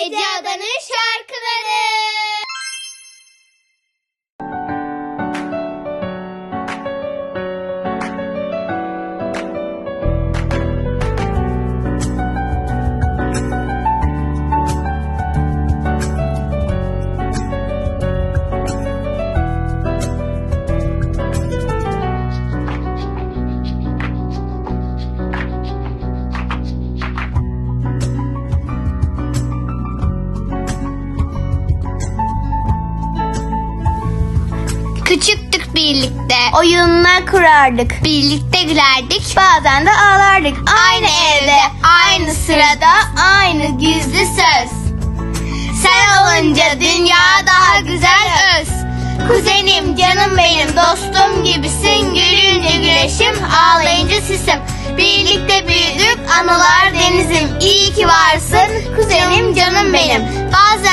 Ece Adan'ın şarkıları. Küçüktük birlikte. Oyunlar kurardık. Birlikte gülerdik. Bazen de ağlardık. Aynı evde, aynı sırada, aynı gizli söz. Sen olunca dünya daha güzel öz. Kuzenim, canım benim, dostum gibisin. Gülünce güneşim, ağlayınca sisim. Birlikte büyüdük, anılar denizim. İyi ki varsın, kuzenim, canım benim. Bazen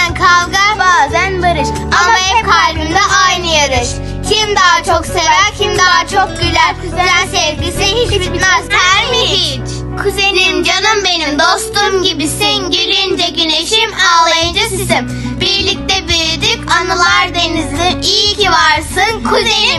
daha çok sever, kim daha çok güler. Kuzen sevgisi hiç bitmez, der mi hiç? Kuzenim, canım benim, dostum gibisin. Gülünce güneşim, ağlayınca sisim. Birlikte büyüdük, anılar denizim. İyi ki varsın, kuzenim.